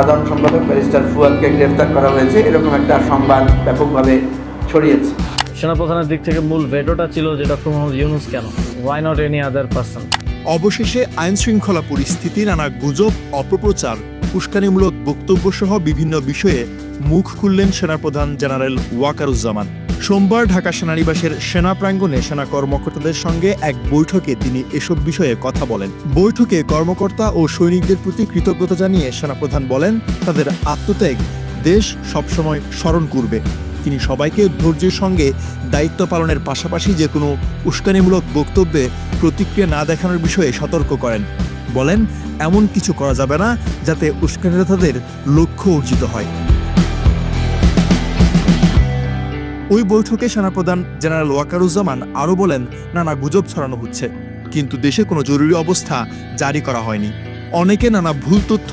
সাধারণ সম্পাদক ব্যারিস্টার ফুয়াদকে গ্রেফতার করা হয়েছে। এরকম একটা সংবাদ ব্যাপকভাবে ছড়িয়েছে। সেনাপ্রধানের দিক থেকে মূল ভেটোটা ছিল যেটা ডক্টর মোহাম্মদ ইউনুস কেন? Why not any other person অবশেষে আইন শৃঙ্খলা পরিস্থিতি নানা গুজব অপপ্রচার উস্কানিমূলক বক্তব্য সহ বিভিন্ন বিষয়ে মুখ খুললেন সেনাপ্রধান জেনারেল ওয়াকারুজ্জামান। সোমবার ঢাকা সেনানিবাসের সেনা প্রাঙ্গণে সেনা কর্মকর্তাদের সঙ্গে এক বৈঠকে তিনি এসব বিষয়ে কথা বলেন। বৈঠকে কর্মকর্তা ও সৈনিকদের প্রতি কৃতজ্ঞতা জানিয়ে সেনাপ্রধান বলেন, তাদের আত্মত্যাগ দেশ সবসময় স্মরণ করবে। তিনি সবাইকে ধৈর্যের সঙ্গে দায়িত্ব পালনের পাশাপাশি যে কোনো উস্কানিমূলক বক্তব্যে প্রতিক্রিয়া না দেখানোর বিষয়ে সতর্ক করেন। বলেন, এমন কিছু করা যাবে না যাতে উস্কানিদাতাদের লক্ষ্য অর্জিত হয়। ওই বৈঠকে সেনাপ্রধান জেনারেল ওয়াকারুজ্জামান আরও বলেন, নানা গুজব ছড়ানো হচ্ছে, কিন্তু দেশে কোনো জরুরি অবস্থা জারি করা হয়নি। অনেকে নানা ভুল তথ্য,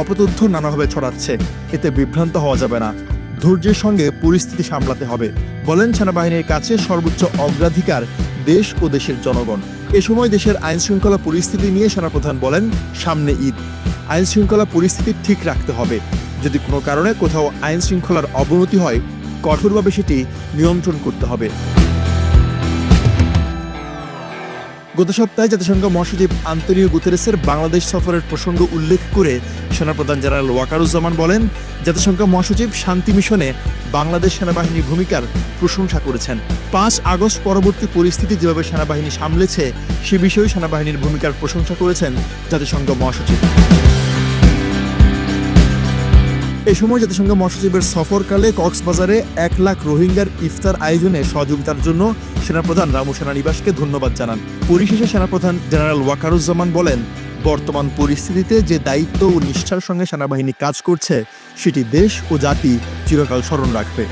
অপতথ্য নানাভাবে ছড়াচ্ছে, এতে বিভ্রান্ত হওয়া যাবে না। ধৈর্যের সঙ্গে পরিস্থিতি সামলাতে হবে। বলেন, সেনাবাহিনীর কাছে সর্বোচ্চ অগ্রাধিকার দেশ ও দেশের জনগণ। এ সময় দেশের আইন শৃঙ্খলা পরিস্থিতি নিয়ে সেনাপ্রধান বলেন, সামনে ঈদ। আইন শৃঙ্খলা পরিস্থিতি ঠিক রাখতে হবে। যদি কোনো কারণে কোথাও আইন শৃঙ্খলার অবনতি হয়, কঠোরভাবে সেটি নিয়ন্ত্রণ করতে হবে। গত সপ্তাহে জাতিসংঘ মহাসচিব আন্তনিও গুতেরেসের বাংলাদেশ সফরের প্রসঙ্গ উল্লেখ করে সেনাপ্রধান জেনারেল ওয়াকারুজ্জামান বলেন, জাতিসংঘ মহাসচিব শান্তি মিশনে বাংলাদেশ সেনাবাহিনীর ভূমিকার প্রশংসা করেছেন। পাঁচ আগস্ট পরবর্তী পরিস্থিতি যেভাবে সেনাবাহিনী সামলেছে, সে বিষয়ে সেনাবাহিনীর ভূমিকার প্রশংসা করেছেন জাতিসংঘ মহাসচিব। এ সময় জাতিসংঘ মহাসচিবের সফরকালে কক্সবাজারে এক লাখ রোহিঙ্গার ইফতার আয়োজনে সহযোগিতার জন্য সেনাপ্রধান রামু সেনানিবাসকে ধন্যবাদ জানান। পরিশেষে সেনাপ্রধান জেনারেল ওয়াকারুজ্জামান বলেন বর্তমান পরিস্থিতিতে যে দায়িত্ব ও নিষ্ঠার সঙ্গে সেনাবাহিনী কাজ করছে, সেটি দেশ ও জাতি চিরকাল স্মরণ রাখবে।